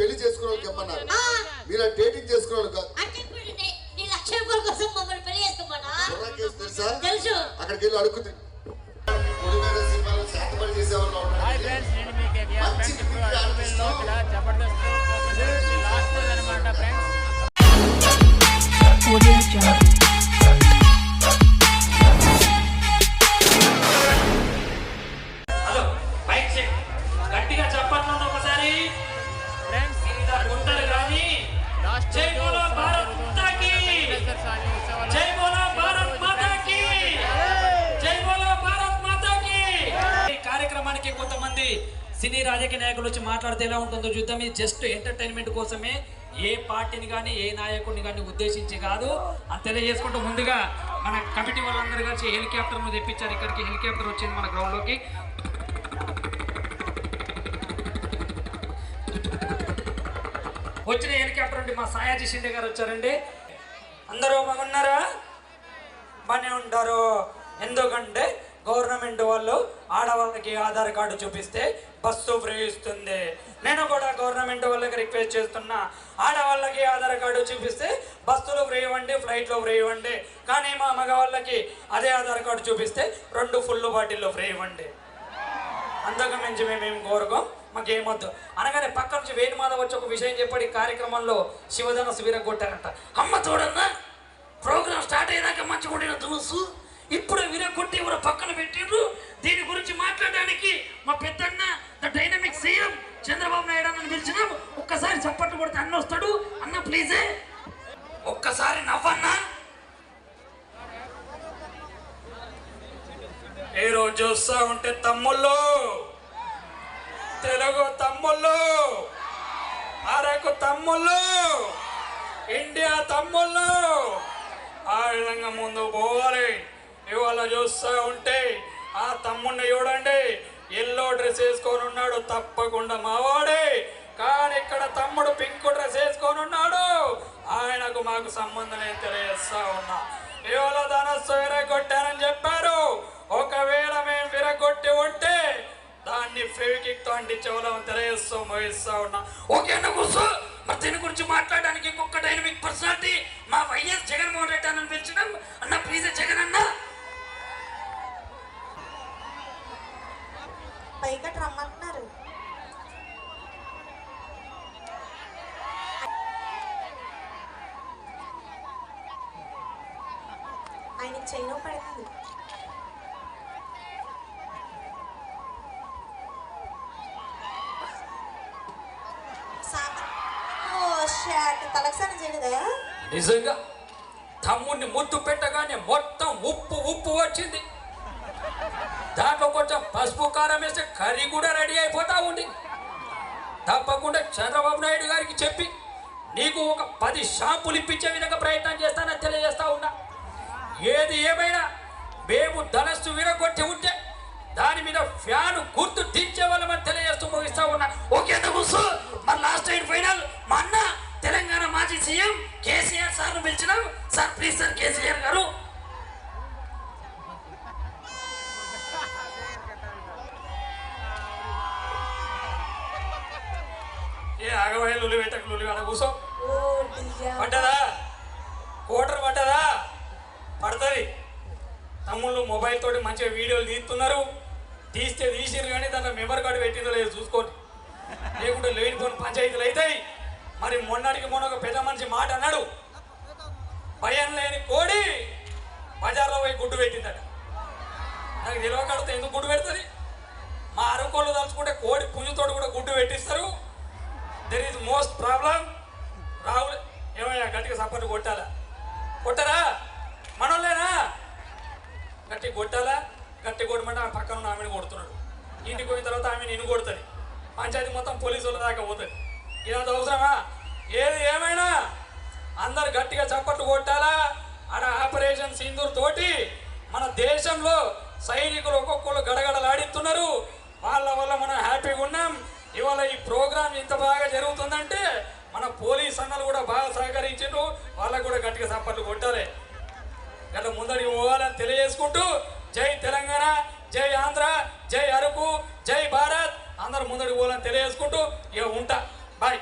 పెళ్ళి చేసుకునే వాళ్ళకి ఇమ్మన్నారు ఆ, మీరు జస్ట్ ఎంటర్టైన్మెంట్ కోసమే ఏ పార్టీని కానీ ఏ నాయకుడిని కానీ ఉద్దేశించి కాదు అని తెలియజేసుకుంటూ ముందుగా మన కమిటీ వాళ్ళందరూ కలిసి హెలికాప్టర్ను తెప్పించారు. ఇక్కడికి హెలికాప్టర్ వచ్చింది మన గ్రౌండ్లోకి వచ్చిన హెలికాప్టర్ నుండి మా సాయాజీ షిండే గారు వచ్చారండి. అందరూ బాగున్నారా? బాగానే ఉంటారు ఎందుకంటే గవర్నమెంట్ వాళ్ళు ఆడవాళ్ళకి ఆధార్ కార్డు చూపిస్తే బస్సు ఫ్రీ ఇస్తుంది. నేను కూడా గవర్నమెంట్ వాళ్ళకి రిక్వెస్ట్ చేస్తున్నా. ఆడవాళ్ళకి ఆధార్ కార్డు చూపిస్తే బస్సులో ఫ్రీ ఇవ్వండి ఫ్లైట్లో ఫ్రీ ఇవ్వండి. కానీ మా మగవాళ్ళకి అదే ఆధార్ కార్డు చూపిస్తే రెండు ఫుల్ బాటిల్లో ఫ్రీ ఇవ్వండి. అంతకు మించి మేమేం కోరుకోం మాకేమొద్దు. అనగానే పక్క నుంచి వేణుమాధవ్ వచ్చి ఒక విషయం చెప్పాడు ఈ కార్యక్రమంలో శివధన శిబిర కొట్టారంట. అమ్మ చూడన్నా ప్రోగ్రామ్ స్టార్ట్ అయ్యాక మంచిగా ఉండిన దురుసు ఇప్పుడు విరగొట్టి ఎవరు పక్కన పెట్టిండ్రు దీని గురించి మాట్లాడడానికి మా పెద్దన్న the dynamic CM Chandrababu Naidu అన్నని పిలిచినాం ఒక్కసారి చప్పట్లు కొడితే అన్న వస్తాడు అన్న ప్లీజ్. ఒక్కసారి నవ్వన్నా? ఏ రోజు చూస్తా ఉంటే తమ్ముళ్ళు? తెలుగు తమ్ముళ్ళు? అరకు తమ్ముళ్ళు? ఇండియా తమ్ముళ్ళు? ఆ విధంగా ముందు పోవాలి. ఇవాళ చూస్తూ ఉంటే ఆ తమ్ముడిని చూడండి. ఎల్లో డ్రెస్ వేసుకొని ఉన్నాడు తప్పకుండా మావాడే. కానీ ఇక్కడ తమ్ముడు పింక్ డ్రెస్ వేసుకొని ఉన్నాడు. ఆయనకు మాకు సంబంధం ఏం తెలియజేస్తా ఉన్నా ఇవాళ ధనస్సు విరగొట్టారని చెప్పారు. ఒకవేళ మేము విరగొట్టి ఉంటే దాన్ని ఫెవికిక్తో అంటించే వాళ్ళం తెలియజేస్తూ మోహిస్తా ఉన్నా ఓకే కూర్చో మరి దీని గురించి మాట్లాడడానికి ఇంకొక డైనమిక్ పర్సనాలిటీ మా వైఎస్ జగన్మోహన్ రెడ్డి అన్న పిలిచినాం అన్న ప్లీజ్ జగన్ అన్న పైగా రమ్మంటున్నారు ఆయనకి చైన్ పడుతుంది ఓ షాట్ తలక్సానం చేయలేదా నిజంగా తమ్ముడిని ముద్దు పెట్టగానే మొత్తం ఉప్పు ఉప్పు వచ్చింది దాంట్లో కొంచెం పసుపు కారం వేస్తే కర్రీ కూడా రెడీ అయిపోతా ఉంది తప్పకుండా చంద్రబాబు నాయుడు గారికి చెప్పి నీకు ఒక పది షాంపులు ఇప్పించే విధంగా ప్రయత్నం చేస్తానని తెలియజేస్తా ఉన్నా ఏది ఏమైనా మేము ధనస్సు విరగొట్టి ఉంటే దాని మీద ఫ్యాన్ గుర్తు దించే వాళ్ళమని తెలియజేస్తూ ముగిస్తా ఉన్నా. ఓకే కూర్చో మరి లాస్ట్ అయిన ఫైనల్ మా అన్న తెలంగాణ మాజీ సీఎం కేసీఆర్ సార్ను పిలిచినాం. Sir please sir KCR garu. ఏ ఆగవాయి లులి పెట్టకు లులి ఓ డియా పడ్డదా? కోటర్ పడ్డదా? పడుతుంది. తమ్ముళ్ళు మొబైల్ తోటి మంచిగా వీడియోలు తీస్తున్నారు. తీస్తే తీసిరు కానీ దాంట్లో మెమరీ కార్డు పెట్టిందో లేదు చూసుకోండి. లేకుంటే లేనిపోయిన పంచాయతీలు అవుతాయి. మరి మొన్నటికి మొన్న ఒక పెద్ద మనిషి మాట అన్నాడు. భయం లేని కోడి బజార్లో పోయి గుడ్డు పెట్టిందట. నాకు తెలియకడితే ఎందుకు గుడ్డు పెడుతుంది? మా అరకోళ్ళు తలుచుకుంటే కోడి పుంజుతోడు కూడా గుడ్డు పెట్టిస్తారు. There is most problem Rahul ఏమయ్యా గట్టిగా సపోర్ట్ కొట్టాలా? కొట్టరా? గట్టి కొట్టాలా? గట్టి కొట్టమంటే ఆమె పక్కన ఉన్న ఆమెను కొడుతున్నాడు. ఇంటికి పోయిన తర్వాత ఆమె నిన్ను కొడుతుంది. పంచాయతీ మొత్తం పోలీసు వాళ్ళ దాకా పోతుంది. ఇదంత అవసరమా? ఏది ఏమైనా? అందరు గట్టిగా చప్పట్లు కొట్టాలా? ఆడ ఆపరేషన్ సింధూర్ తోటి మన దేశంలో సైనికులు ఒక్కొక్కరు గడగడలాడిస్తున్నారు. వాళ్ళ వల్ల మనం హ్యాపీగా ఉన్నాం. ఇవాళ ఈ ప్రోగ్రామ్ ఇంత బాగా జరుగుతుందంటే మన పోలీస్ అన్నలు కూడా బాగా సహకరించారు వాళ్ళకు కూడా గట్టిగా చప్పట్లు కొట్టాలి. గట్ల ముందడికి పోవాలని తెలియజేసుకుంటూ జై తెలంగాణ జై ఆంధ్ర జై అరకు జై భారత్. అందరు ముందడికి పోవాలని తెలియజేసుకుంటూ ఇక ఉంటా. బాయ్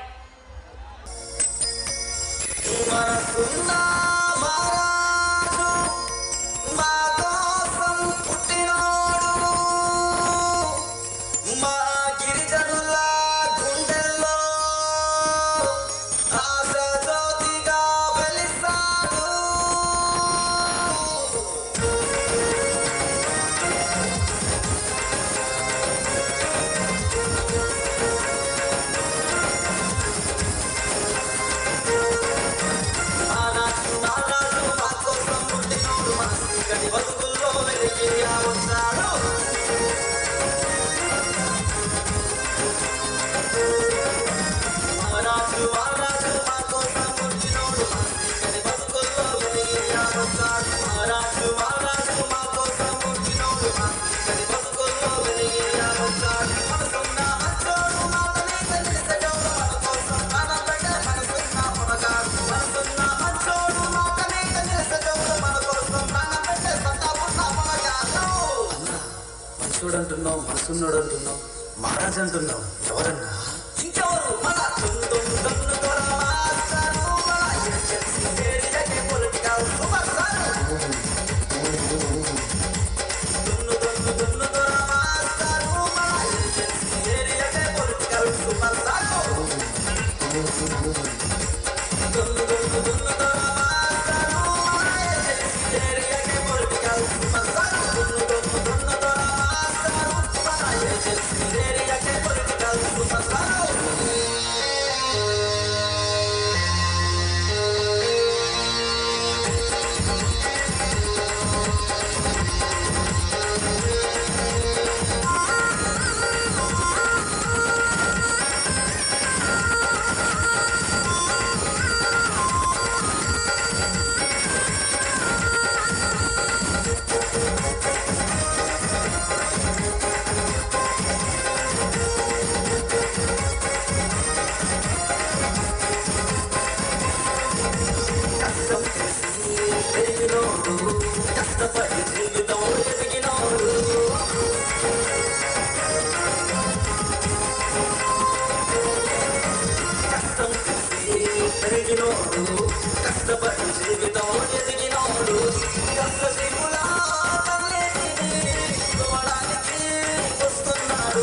అంటున్నావు మనసున్నాడు అంటున్నావు మహారాజ్ అంటున్నావు ఎవరన్నా?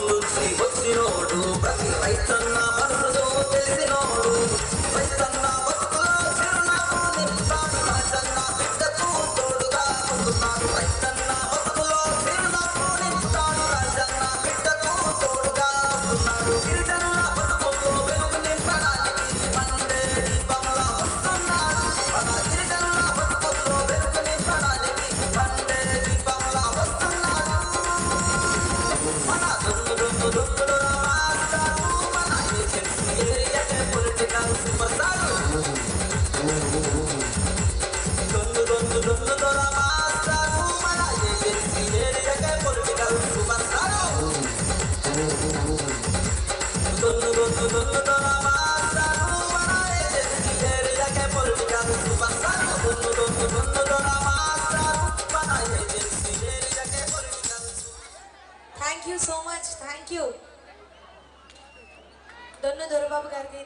కుటుంబం వచ్చినోడు ప్రతి రైతన్న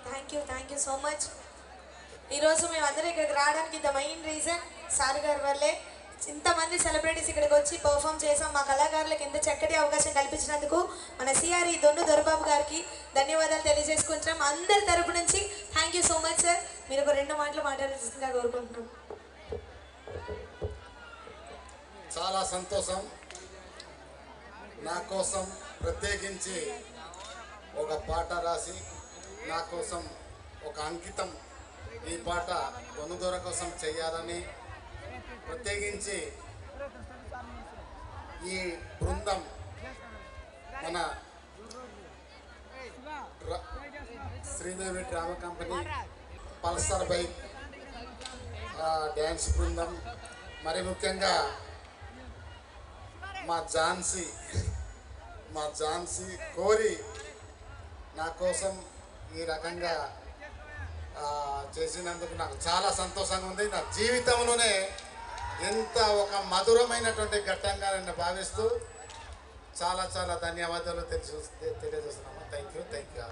thank you thank you so much ఈరోజు మేము అందరం ఇక్కడికి రావడానికి ద మెయిన్ రీజన్ సార్ గారి వల్లే ఇంతమంది సెలబ్రిటీస్ ఇక్కడికి వచ్చి పర్ఫామ్ చేసాం. మా కళాకారులకు ఎంత చక్కటి అవకాశం కల్పించినందుకు మన సిఆర్ఈ దొన్ను దొరబాబు గారికి ధన్యవాదాలు తెలియజేసుకుంటున్నాం. అందరి తరపు నుంచి thank you so much sir మీరు ఒక రెండు మాటలు మాట్లాడాల్సిందిగా కోరుకుంటున్నాం. చాలా సంతోషం. నా కోసం ప్రత్యేకించి ఒక పాట రాసి నా కోసం ఒక అంకితం ఈ పాట కొనుదొర కోసం చేయాలని ప్రత్యేకించి ఈ బృందం మన Sridevi drama company Pulsar bike dance బృందం మరి ముఖ్యంగా మా ఝాన్సీ మా ఝాన్సీ కోరి నా కోసం ఈ రకంగా చేసినందుకు నాకు చాలా సంతోషంగా ఉంది. నా జీవితంలోనే ఎంత ఒక మధురమైనటువంటి ఘట్టంగా నేను భావిస్తూ చాలా చాలా ధన్యవాదాలు తెలిసి తెలియజేస్తున్నాము. Thank you thank you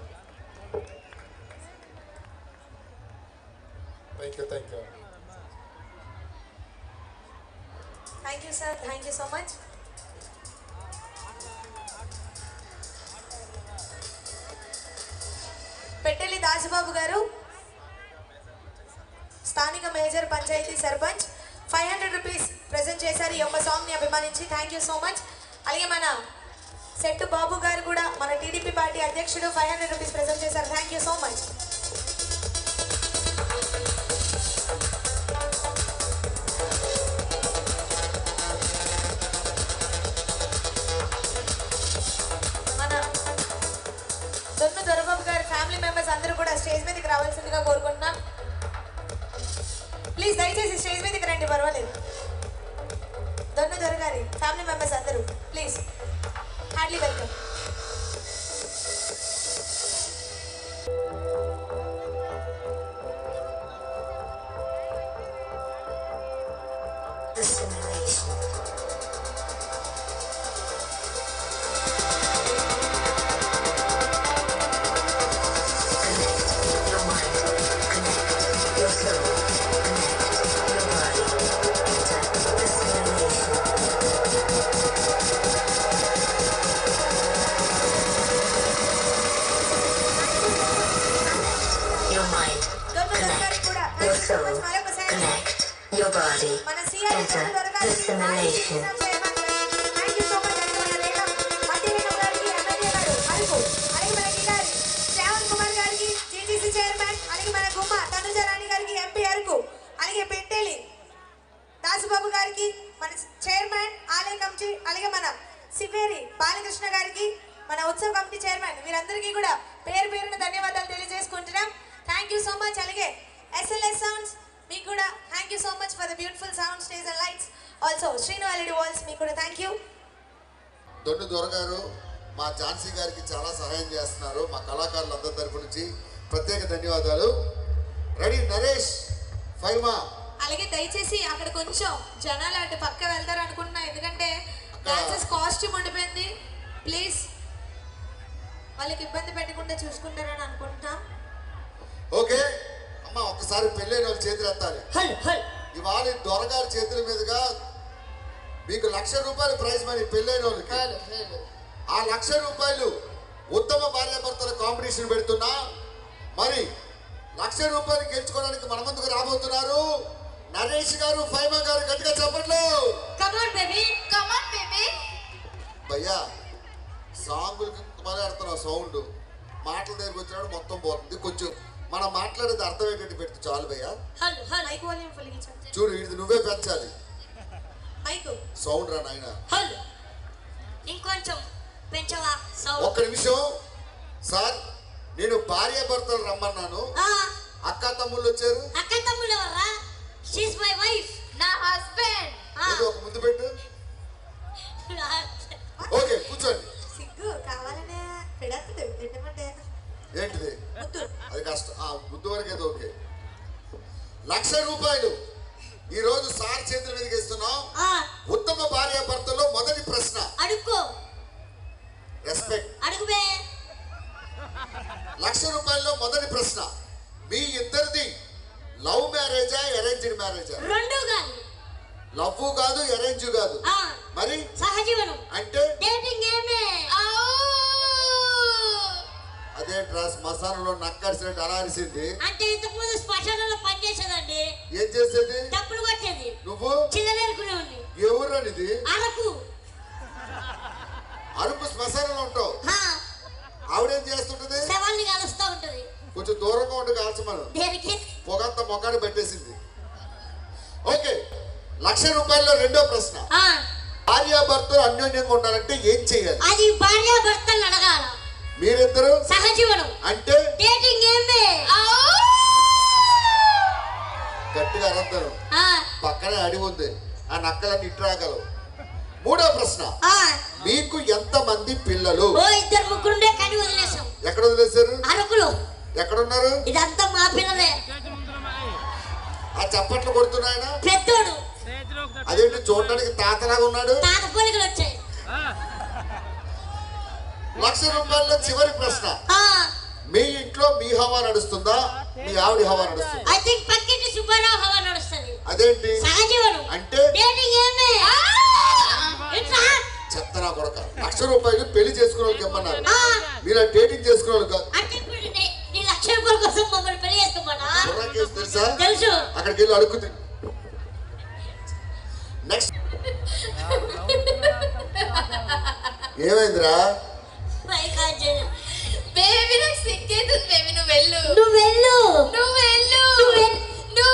thank you thank you thank you sir thank you so much Petteli Dasubabu garu స్థానిక major panchayat sarpanch. Five hundred rupees present చేశారు ఈ యొక్క సాంగ్ని అభిమానించి. థ్యాంక్ యూ సో మచ్ అలాగే మన సెట్టు బాబు గారు కూడా మన టీడీపీ పార్టీ అధ్యక్షుడు ఫైవ్ హండ్రెడ్ రూపీస్ ప్రజెంట్ చేశారు. Thank you so much SLS sounds మీకు కూడా thank you so much for the beautiful sound stage and lights also Srinu LED walls మీకు కూడా థ్యాంక్ యూ దొడ్డు దొరగారు మా ఝాన్సీ గారికి చాలా సహాయం చేస్తున్నారు మా కళాకారులందరి తరపు నుంచి ప్రత్యేక ధన్యవాదాలు. రెడీ నరేష్ ఫైమా అలాగే దయచేసి అక్కడ కొంచెం జనాలు అటు పక్క వెళ్తారు అనుకుంటున్నా ఎందుకంటే డాన్సెస్ కాస్ట్యూమ్ ఉండిపోయింది. ప్లీజ్ వాళ్ళకి ఇబ్బంది పెట్టకుండా చూసుకుంటారని అనుకుంటున్నాం. ఓకే. అమ్మ ఒక్కసారి పెళ్ళైన వాళ్ళు చేతులు ఎత్తాలి. ఇవాళ దొరగారి చేతుల మీదుగా మీకు లక్ష రూపాయలు ప్రైజ్ మనీ పెళ్ళైన వాళ్ళకి. ఆ లక్ష రూపాయలు ఉత్తమ భార్యాభర్తల కాంపిటీషన్ పెడుతున్నా. మరి లక్ష రూపాయలు గెలుచుకోవడానికి మన ముందుకు రాబోతున్నారు. నరేష్ గారు ఫైమా గారు గట్టిగా చెప్పట్లు. భయ్యా సాంగులకి మాట్లాడుతున్నావు సౌండ్. మాటల దగ్గరికి వచ్చినప్పుడు మొత్తం పోతుంది. కొంచెం మనం మాట్లాడేది అర్థమయ్యేటట్టు పెడితే చాలు భయ్యా. హల్ హల్ మైక్ వాల్యూమ్ ఫుల్గించండి చూడు ఇది నువ్వే పెంచాలి. మైక్. సౌండ్ రా నాయన. ఇంకొంచెం పెంచవా? ఒక్క నిమిషం. సార్ నేను భార్యాభర్తలు రమ్మన్నాను. ఆ. అక్క తమ్ముళ్ళు వచ్చారు? అక్క తమ్ముడు ఎవరా? షీస్ మై వైఫ్ నా హస్బెండ్ ఏదో ఒక ముందు పెట్టు. ఓకే కూర్చోండి. సిగ్గు కావాలనే పెడతదు తిట్టమంటే ఏంటిది? ముద్దు అది కష్టం ఆ బుద్ధి వరకు ఏదో ఓకే. లక్ష రూపాయలు. ఈ రోజు సార్ చేతుల మీదకి ఇస్తున్నాం ఆ. ఉత్తమ భార్యాభర్తలో మొదటి ప్రశ్న. అడుక్కో. రెస్పెక్ట్ అడుగుబే లక్ష రూపాయల్లో మొదటి ప్రశ్న. మీ ఇద్దరిది లవ్ మ్యారేజా అరేంజ్డ్ మ్యారేజా? రెండు కాదు. లవ్ కాదు అరేంజ్ కాదు. మరి? సహజీవనం. అంటే? డేటింగ్ ఏమే? అదే డ్రెస్ మసాలాలో నక్కడిసినట్టు అలా అరిసింది అంటే ఇంతకు ముందు శ్మశానంలో పనిచేసేదండి ఏం చేసేది? డబ్బులు కొట్టేది. నువ్వు? ఉంది ఎవరు అనేది అరకు. అరుపు శ్మశానంలో ఉంటావు. ఆవిడేం చేస్తుంటది? శవాల్ని కలుస్తూ ఉంటది. కొంచెం దూరంగా ఉండి కాల్చమను దేనికి? పొగంత మొగాడు పెట్టేసింది. ఓకే లక్ష రూపాయల్లో రెండో ప్రశ్న. ఆ, భార్యాభర్తలు అన్యోన్యంగా ఉండాలంటే ఏం చేయాలి? అది భార్య భర్తలు అడగాల. మీరిద్దరు సహజీవనం. అంటే? డేటింగ్ ఏమే? గట్టిగా ఆ, పక్కనే అడిగి ఉంది. ఆ నక్కలన్నీ ఇటు రాగలవు మూడో ప్రశ్న. ఆ, మీకు ఎంత మంది పిల్లలు? ఓ ఇద్దరు ముగ్గురుండే కానీ వదిలేసాం ఎక్కడ వదిలేశారు? అరకులో. ఎక్కడున్నారు? ఇదంతా మా పిల్లలే. ఆ చప్పట్లు కొడుతున్నాయన? పెద్దోడు. అదేంటి చూడడానికి తాతలాగా ఉన్నాడు? తాత పోలికలు వచ్చాయి. ఆ, లక్ష రూపాయల చివరి ప్రశ్న. ఆ, మీ ఇంట్లో మీ హవా నడుస్తుందా? మీ ఆవిడ హవా నడుస్తుందా? ఐ థింక్ పక్కింటి సుబ్బారావు హవా నడుస్తుంది. అదేంటి? సహజీవనం. అంటే? డేటింగ్ ఏమే? చెత్తనా కొడక. లక్ష రూపాయలు పెళ్ళి చేసుకునే వాళ్ళకి ఇమ్మన్నారు. ఆ, మీరు డేటింగ్ చేసుకునే వాళ్ళు కాదు తెలుసు? అక్కడికి వెళ్ళి అడుగుతుంది నెక్స్ట్ ఏమైందిరా. బేబీ నాకు సిగ్గేతుంది బేబీ నువ్వు వెళ్ళు. నువ్వు వెళ్ళు. నువ్వు వెళ్ళు.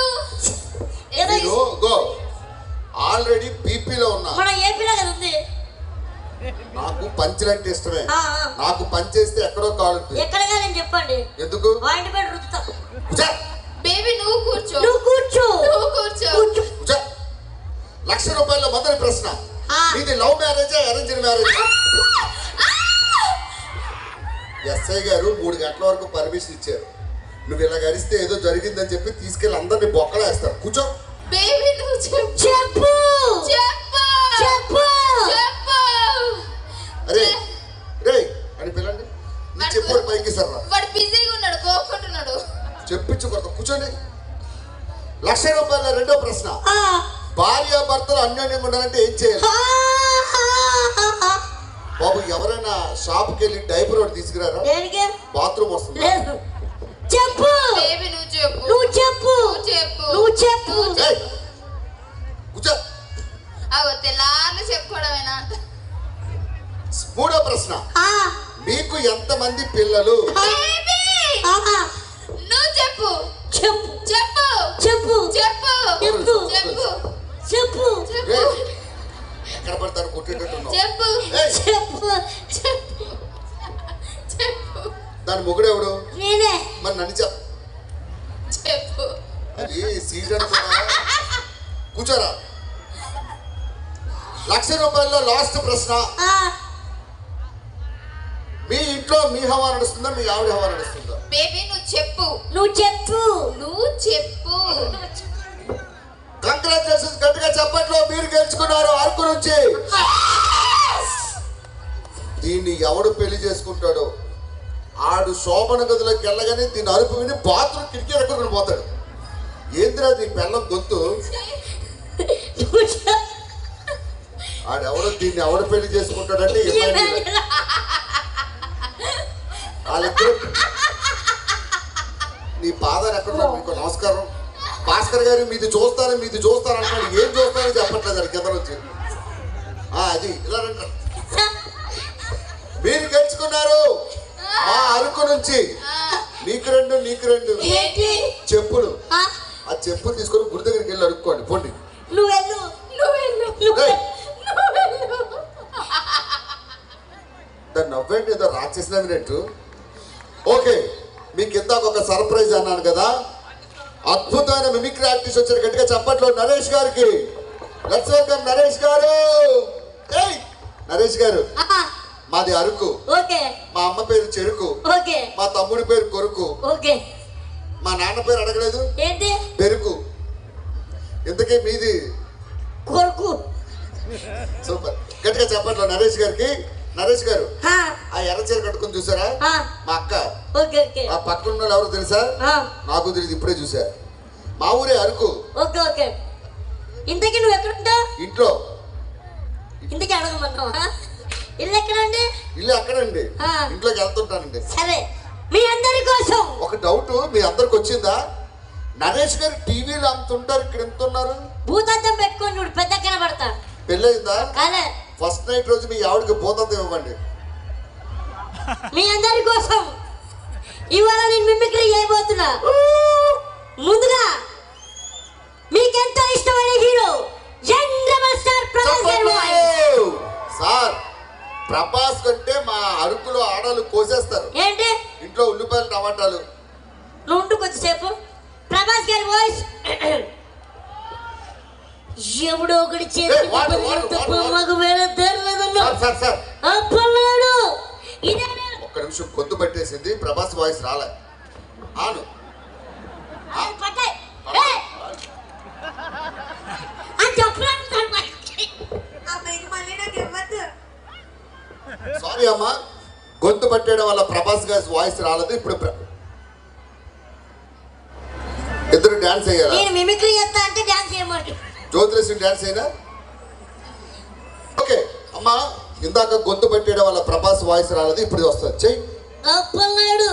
నువ్వు గో ఆల్రెడీ బీపీలో ఉన్నా. మన ఏపీలో కదా ఉంది? నాకు పంచులంటే ఇష్టమే. నాకు పంచేస్తే ఎక్కడో కాలుతుంది ఎక్కడ కాదని చెప్పండి. ఎందుకు? వాయింటి పేరు కూర్చో, బేబీ నువ్వు కూర్చో. నువ్వు కూర్చో. నువ్వు కూర్చో. లక్ష రూపాయల మొదటి ప్రశ్న. ఇది లవ్ మ్యారేజా అరేంజ్డ్ మ్యారేజ్? ఎస్ఐ గారు మూడు గంటల వరకు పర్మిషన్ ఇచ్చారు. నువ్వు ఇలా గడిస్తే ఏదో జరిగిందని చెప్పి తీసుకెళ్ళి అందరినీ బొక్కలేస్తారు కూర్చో. బేబీ నువ్వు చెప్పు. చెప్పు. చెప్పు. చెప్పు. చెప్పు. అరే రే అని పిల్లండి. నీ చెప్పు పైకి సర్రా. వాడు బిజీగా ఉన్నాడు కోరుకుంటున్నాడు చెప్పించు కొత్త కూర్చోండి. లక్ష రూపాయల రెండో ప్రశ్న. ఆ, భార్య భర్తలు అన్యోన్యంగా ఉండాలంటే ఏం చేయాలి. బాబు ఎవరైనా షాప్కి వెళ్ళి డైపర్ ఒకటి తీసుకురారా? దేనికి? బాత్రూమ్ వస్తుంది? లేదు చెప్పు! బేబీ నువ్వు చెప్పు. నువ్వు చెప్పు! చెప్పు. నువ్వు చెప్పు! కూర్చో. చెప్పుకోవడమేనా? మూడో ప్రశ్న. ఆ, మీకు ఎంతమంది పిల్లలు? బేబీ! ఆ, నువ్వు చెప్పు. చెప్పు. చెప్పు. చెప్పు. చెప్పు. చెప్పు. చెప్పు. చెప్పు. చెప్పు. ఏయ్, ఎక్కడ పడతారు కొట్టేటట్టున్నావు. చెప్పు చెప్పు చెప్పు. చెప్పు. దాని మొగుడెవడు నేనే. మరి నన్ను చెప్ చెప్పు అది సీజన్ కూర్చోరా. లక్ష రూపాయల్లో లాస్ట్ ప్రశ్న. ఆ, మీ ఇంట్లో మీ హవా నడుస్తుందా మీ ఆవిడ హవా నడుస్తుందా? బేబీ నువ్వు చెప్పు. నువ్వు చెప్పు. నువ్వు చెప్పు. కంగ్రాచులేషన్స్ గట్టిగా చెప్పట్లో మీరు గెలుచుకున్నారు అరకు నుంచి. దీన్ని ఎవడు పెళ్ళి చేసుకుంటాడో ఆడు శోభన గదిలోకి వెళ్ళగానే దీని అరుపు విని బాత్రూమ్ కిటికీ ఎక్కడ పోతాడు. ఏందిరా నీ పెళ్ళం గొంతు. ఆడెవడో దీన్ని ఎవడు పెళ్ళి చేసుకుంటాడంటే. వాళ్ళిద్దరు నీ పాదాలు ఎక్కడున్నారు మీకు నమస్కారం. భాస్కర్ గారు మీది చూస్తాను మీది చూస్తాను అంటాడు ఏం చూస్తానో చెప్పట్లేదు అది కింద ఆ, అది ఇలా రండి. మీరు గెలుచుకున్నారు. మా అరకు నుంచి. నీకు రెండు నీకు రెండు. చెప్పులు. ఆ, ఆ చెప్పులు తీసుకొని గుడి దగ్గరికి వెళ్ళి అడుక్కోండి. పోండి. దాన్ని నవ్వేంటి? ఏదో రాక్షసినట్టు ఓకే మీకు ఇందాక ఒక సర్ప్రైజ్ అన్నాను కదా. అద్భుతమైన మిమిక్రీ ఆర్టిస్ట్ వచ్చారు. గట్టిగా చప్పట్లో నరేష్ గారికి. లెట్స్ వెల్కమ్ నరేష్ గారు. నరేష్ గారు. మాది అరకు. ఓకే. మా అమ్మ పేరు చెరుకు. ఓకే. మా తమ్ముడి పేరు కొరుకు. ఓకే. మా నాన్న పేరు అడగలేదు. ఏంటి? పెరుకు. ఇంతకీ మీది? కొరకు. సూపర్. గట్టిగా చెప్పట్లో నరేష్ గారికి. నరేష్ గారు ఆ, ఎర్ర చీర కట్టుకుని చూసారా? మా అక్క. Okay okay. ఆ పక్కన ఉన్న ఎవరు తెలుసా? నాకు తెలియదు ఇప్పుడే చూసా. మా ఊరే అరకు. Okay okay. ఇంతకీ నువ్వు ఎక్కడ ఉంటావు? ఇంట్లో. ఇంతకీ అడగమన్నావా? ఇల్లు ఎక్కడండి? ఇల్లు అక్కడండి. ఆ. ఇంట్లోకి వెళ్తుంటానండి. సరే మీ అందరి కోసం. ఒక డౌట్ మీ అందరికి వచ్చిందా? నరేష్ గారు టీవీలో అంత ఉంటారు ఇక్కడ ఎంత ఉన్నారు భూతద్దం పెట్టుకొని చూడు పెద్ద కనబడతా. పెళ్ళయిందా? కాలే. ఫస్ట్ నైట్ రోజు మీ ఆవిడకి పోతుంది ఇవ్వండి. మీ అందరి కోసం ఇవాళ నేను మిమిక్రీ చేయబోతున్నా. ముందుగా మీకెంతో ఇష్టమైన hero? Young rebel star Prabhas గారి. సార్ ప్రభాస్ కంటే మా అరకులో ఆడలు కోసేస్తారు. ఏంటి? ఇంట్లో ఉల్లిపాయలు టమాటాలు. నువ్వు కొద్దిసేపు. ప్రభాస్ గారి వాయిస్ జీవుడు ఒకటి అప్పలాడు ఒక్క నిమిషం కొద్దు పట్టేసింది. ప్రభాస్ వాయిస్ రాలే. ఆను. సారీ అమ్మా. గొంతు పట్టేయడం వల్ల ప్రభాస్ గారి వాయిస్ రాలేదు. ఇప్పుడు ఇద్దరు డాన్స్ అయ్యారు? మిమిక్రీ చేస్తా అంటే జ్యోతిలక్ష్మి డాన్స్ అయినా? ఓకే అమ్మా ఇందాక గొంతు పట్టేయడం వల్ల ప్రభాస్ వాయిస్ రాలేదు ఇప్పుడు వస్తుంది. చెయ్యి అప్పన్నాడు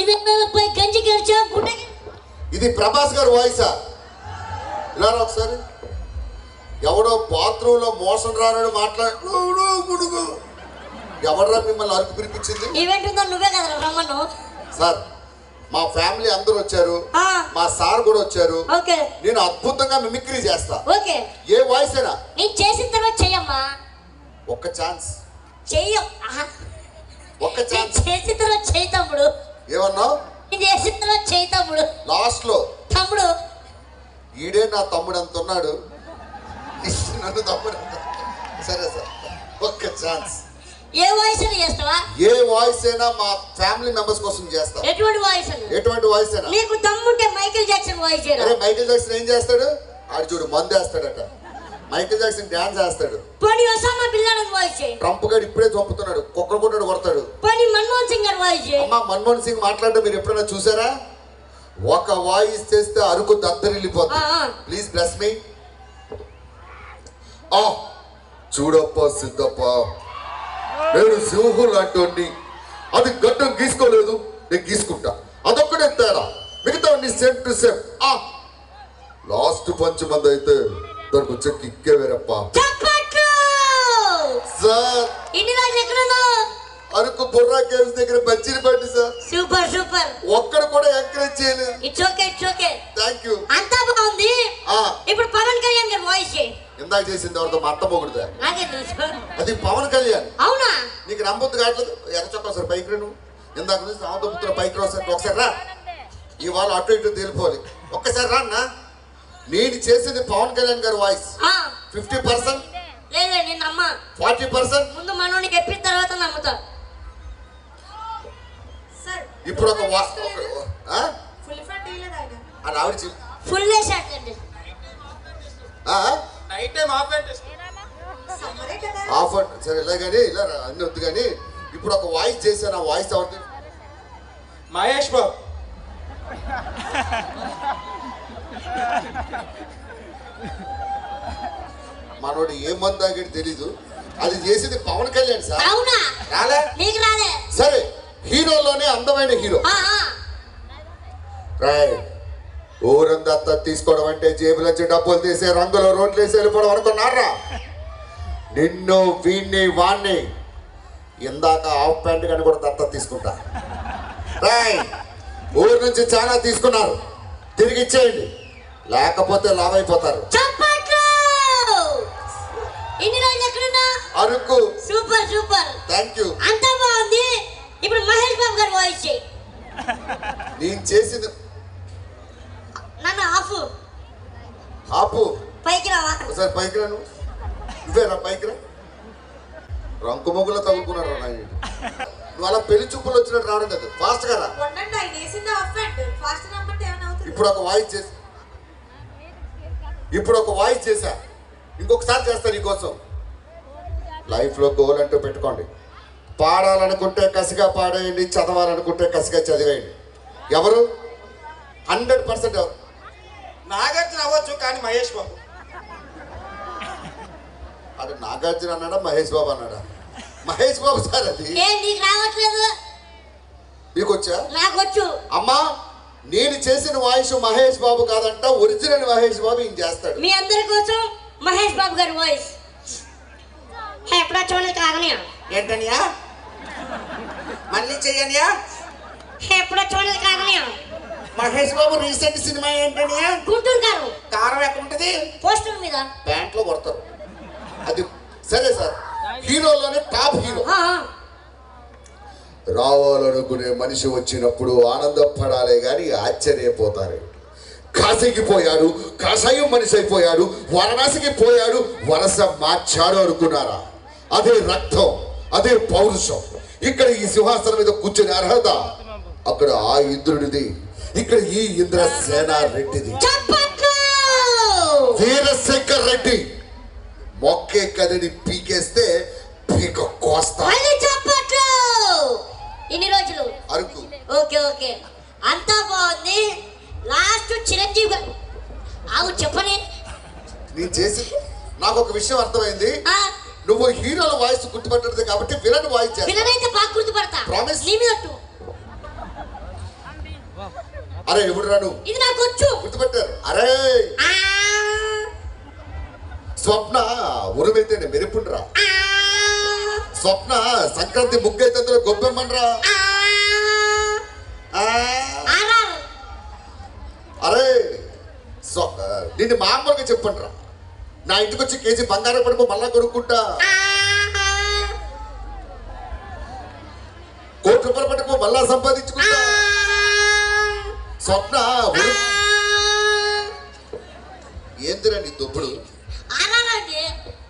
ఇదే గంజి ఇది ప్రభాస్ గారి వాయిసా? ఇలా ఒకసారి. ఎవడో బాత్రూంలో మోసం రానని మాట్లాడు ఎవడరా మిమ్మల్ని అరుపు పిలిపించింది నువ్వే కదా రమ్మను. సార్ మా ఫ్యామిలీ అందరూ వచ్చారు. మా సార్ కూడా వచ్చారు. ఓకే. నేను అద్భుతంగా మిమిక్రీ చేస్తా. ఓకే. ఏ వాయిస్ అయినా. నేను చేసిన తర్వాత చెయ్యమ్మా. ఒక్క ఛాన్స్. చెయ్యం. ఆహా. ఒక్క ఛాన్స్. చేసిన తర్వాత చెయ్యి తమ్ముడు. ఏమన్నావు? నేను చేసిన తర్వాత చెయ్యి తమ్ముడు. లాస్ట్లో తమ్ముడు. ఈడే నా తమ్ముడు అంత ఉన్నాడు? నన్ను తమ్ముడు. సరే సార్. ఒక్క ఛాన్స్. ఏ వాయిస్ అని చేస్తావా? ఏ వాయిస్ అయినా మా ఫ్యామిలీ మెంబర్స్ కోసం చేస్తాం. ఎటువంటి వాయిస్ అని ఎటువంటి వాయిస్ అయినా నీకు దమ్ముంటే మైకేల్ జాక్సన్ వాయిస్ చేయరా అరే మైకేల్ జాక్సన్ ఏం చేస్తాడు? ఆడు చూడు మందు వేస్తాడట. మైకేల్ జాక్సన్ డాన్స్ వేస్తాడు. పోనీ ఒసామా బిల్లాడన్ వాయిస్. చేయి ట్రంప్ గారు ఇప్పుడే చంపుతున్నాడు కుక్కలు కొట్టాడు కొడతాడు. పోనీ మన్మోహన్ సింగ్ గారి వాయిస్. చేయి అమ్మా మన్మోహన్ సింగ్ మాట్లాడడం మీరు ఎప్పుడైనా చూసారా? ఒక వాయిస్ చేస్తే అరుకు దద్దరిల్లిపోతుంది. ప్లీజ్ బ్లెస్ మీ ఆ చూడప్ప సిద్ధప్ప. నేను సింహం లాంటి అది గడ్డం గీసుకోలేదు నేను గీసుకుంటా. అదొక్కడే తేడా. మిగతా సేమ్ టు సేమ్ ఆ! లాస్ట్ పంచ్ మంది అయితే దానికి వచ్చే కిక్కే వేరప్ప. సార్! అరకు బుర్రా కేవ్స్ దగ్గర బజ్జీలు పట్టి సార్. Super super. ఒక్కడు కూడా ఎంకరేజ్ చేయలేదు. It's okay it's okay thank you అంతా బాగుంది. ఆ. ఇప్పుడు పవన్ కళ్యాణ్ గారి వాయిస్ ఇందాక చేసింది ఎవరితో మా అత్త మొగుడుదా నాకే తెలుసు అది పవన్ కళ్యాణ్. అవునా? నీకు నమ్మొద్దు కావట్లేదు. ఎర్ర చొక్కా సార్ పైకి రా నువ్వు ఇందాక నుంచి రామదపుత్ర పైకి రా సార్. ఒకసారి రా. ఇవాళ అటు ఇటు తేలిపోవాలి. ఒక్కసారి రా అన్న. నేను చేసింది పవన్ కళ్యాణ్ గారి వాయిస్ ఆ, ఫిఫ్టీ పర్సెంట్ లేదు నేను నమ్మ. ఫార్టీ పర్సెంట్ ముందు మనోనికి చెప్పిన తర్వాత నమ్ముతా. ఇప్పుడు ఒక అని ఆవిడ ఫుల్? నైట్ టైం ఆఫ్ సరే ఇలా కానీ ఇలా అన్ని వద్దు కానీ ఇప్పుడు ఒక వాయిస్ చేశాను ఆ వాయిస్ ఎవరిది మహేష్ బాబు. మనోడు ఏ మందు తాగాడు తెలీదు. అది చేసింది పవన్ కళ్యాణ్ సార్. అవునా? రాలే. నీకు రాలే. సరే. హీరోలోనే అందమైన హీరో. రాయ్ ఊరంతా తీసుకోవడం అంటే జేబులోంచి డబ్బులు తీసే రంగులో రోడ్లు వేసి వెళ్ళిపోవడం అనుకున్నారా? నిన్ను వీణ్ణి వాణ్ణి. ఇందాక హాఫ్ ప్యాంట్ కానీ కూడా దత్త తీసుకుంటా. రాయ్ ఊరు నుంచి చాలా తీసుకున్నారు. తిరిగి ఇచ్చేయండి. లేకపోతే లావ్ అయిపోతారు చప్పట్లు! ఇన్ని రోజులు ఎక్కడున్నా? Araku. Super super. Thank you అంతా బాగుంది. ఇప్పుడు మహేష్ బాబు గారి వాయిస్ చేయి. నేను చేసింది నన్ను ఆఫ్ ఆపు. పైకి రావా ఒకసారి పైకి రా నువ్వు. నువ్వేరా పైకి రా. రంకు మొగ్గులో తగులుకున్నాడు నాయన నువ్వు అలా పెళ్ళి చూపులు వచ్చినట్టు రావడం కదా. ఫాస్ట్గా రా. ఇప్పుడు ఒక వాయిస్ చేసి ఇప్పుడు ఒక వాయిస్ చేశా ఇంకొకసారి చేస్తా నీకోసం లైఫ్లో గోల్ అంటూ పెట్టుకోండి. పాడాలనుకుంటే కసిగా పాడేయండి చదవాలనుకుంటే కసిగా చదివేయండి. ఎవరు? హండ్రెడ్ పర్సెంట్ ఎవరు? నాగార్జున అవ్వచ్చు కానీ మహేష్ బాబు. అది నాగార్జున అన్నాడా మహేష్ బాబు అన్నాడా? మహేష్ బాబు సార్ అది. రావట్లేదు మీకు వచ్చా నాకు వచ్చు అమ్మా నేను చేసిన వాయిస్ మహేష్ బాబు కాదంట ఒరిజినల్ మహేష్ బాబు ఈయన చేస్తాడు. మీ అందరి కోసం మహేష్ బాబు గారి వాయిస్. ఎప్పుడో చూడలేదు కాగనే ఏంటనియా? మళ్ళీ చెయ్యనియా? ఎప్పుడో చూడలేదు కాగనే మహేష్ బాబు రీసెంట్ సినిమా ఏంటనియా? గుంటూరు గారు కారం ఎక్కడ ఉంటది పోస్టర్ మీద. ప్యాంట్లో కొడతారు. అది సరే సార్. హీరోలోనే టాప్ హీరో. రావాలనుకునే మనిషి వచ్చినప్పుడు ఆనందపడాలే గాని ఆశ్చర్యపోతారు. కాశీకి పోయాడు కాషాయం మనిషి అయిపోయాడు వారణాసికి పోయాడు వరస మార్చాడు అనుకున్నారా? అదే రక్తం అదే పౌరుషం. ఇక్కడ ఈ సింహాసనం మీద కూర్చునే అర్హత అక్కడ ఆ ఇంద్రుడిది. ఇక్కడ ఈ ఇంద్రసేన రెడ్డిది. చప్పట్లు! వీరశేఖర్ రెడ్డి మొక్కే కదని పీకేస్తే పీక కోస్తా. ఇన్ని రోజులు. అరకు. Okay okay. అంతా బాగుంది. లాస్ట్ చిరంజీవి ఆవు చెప్పని. నేను చేసి నాకు ఒక విషయం అర్థమైంది. నువ్వు హీరోల వాయిస్ గుర్తుపట్టలేదు కాబట్టి విలన్ వాయిస్ బాగా గుర్తుపడతా. అరే ఎవడు రాను ఇది నాకు వచ్చు గుర్తుపెట్టారు. అరే! స్వప్న ఉరుమైతేనే మెరుపుండ్రా. స్వప్న సంక్రాంతి ముగ్గైతే గొప్పెమ్మన్రా. అరే! నిన్ను మామూలుగా చెప్పండిరా. నా ఇంటికి వచ్చి కేజీ బంగారం పడుకో మళ్ళా కొనుక్కుంటా. కోటి రూపాయలు పట్టుకో మళ్ళా సంపాదించుకుంటా. స్వప్న ఉరు. ఏందిరా నీ దుప్పుడు ఆర్ఆర్ అండి.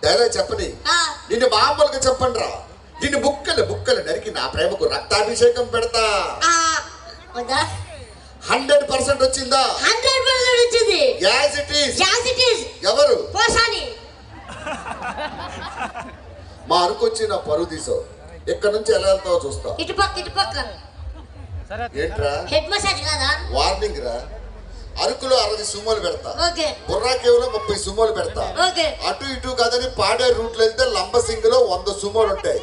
డైలాగ్ చెప్పని. నిన్ను మామూలుగా చెప్పండిరా నిన్ను ముక్కలు ముక్కలు నరికి నా ప్రేమకు రక్తాభిషేకం పెడతా? హండ్రెడ్ పర్సెంట్ వచ్చిందా? 100% వచ్చింది as it is Yes, it is. ఎవరు? పోసాని. మా అరకు వచ్చి నా పరువు తీసావు ఎక్కడి నుంచి ఎలా వెళ్తావో చూస్తా. ఇటు పక్క ఇటు పక్క. ఏంట్రా? హెడ్ మసాజ్ కాదా? వార్నింగ్ రా. అరకులో అరవై సుమోలు పెడతా. ఓకే. బుర్రా కేవ్లో ముప్పై సుమోలు పెడతా. ఓకే. అటు ఇటు కాదని పాడే రూట్లో వెళ్తే లంబసింగ్లో వంద సుమోలు ఉంటాయి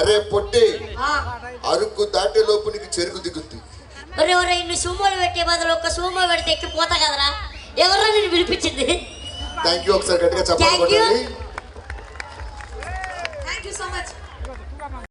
అరే పొట్టి ఆ. అరకు దాటే లోపు నీకు చెరుకు దిగుద్ది. ఒరే ఒరే ఇన్ని సూమోలు పెట్టే బదులు ఒక్క సూమో పెడితే ఎక్కిపోతా కదరా? ఎవరో నేను పిలిపించింది. థ్యాంక్ యూ ఒకసారి గట్టిగా చెప్పాలి